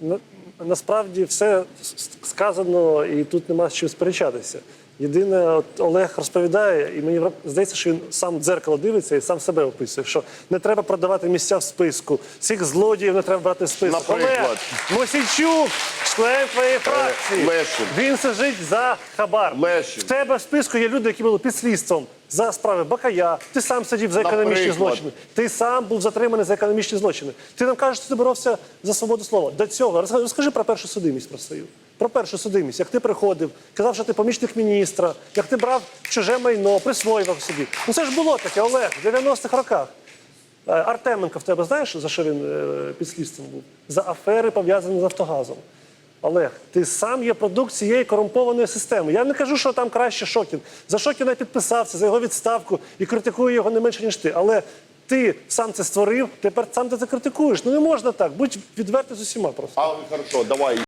на- насправді все сказано, і тут нема з чим сперечатися. Єдине, от Олег розповідає, і мені здається, що він сам в дзеркало дивиться і сам себе описує, що не треба продавати місця в списку, всіх злодіїв не треба брати в список. Наприклад? Олег Мосійчук, член твоєї фракції, Лещин. він сидить за хабар. Лещин. В тебе в списку є люди, які були під слідством за справи Бакая. Ти сам сидів за економічні Наприклад. злочини. Ти сам був затриманий за економічні злочини. Ти нам кажеш, що ти боровся за свободу слова. До цього розкажи, про першу судимість про свою. Про першу судимість, як ти приходив, казав, що ти помічник міністра, як ти брав чуже майно, присвоював собі. Ну це ж було таке, Олег, в 90-х роках. Е, Артеменко в тебе знаєш, за що він е, під слідством був? За афери, пов'язані з Нафтогазом. Олег, ти сам є продукт цієї корумпованої системи. Я не кажу, що там краще Шокін. За Шокіна підписався, за його відставку і критикую його не менше, ніж ти. Але ти сам це створив, тепер сам ти це критикуєш. Ну не можна так. Будь відвертий з усіма просто. А хорошо, давай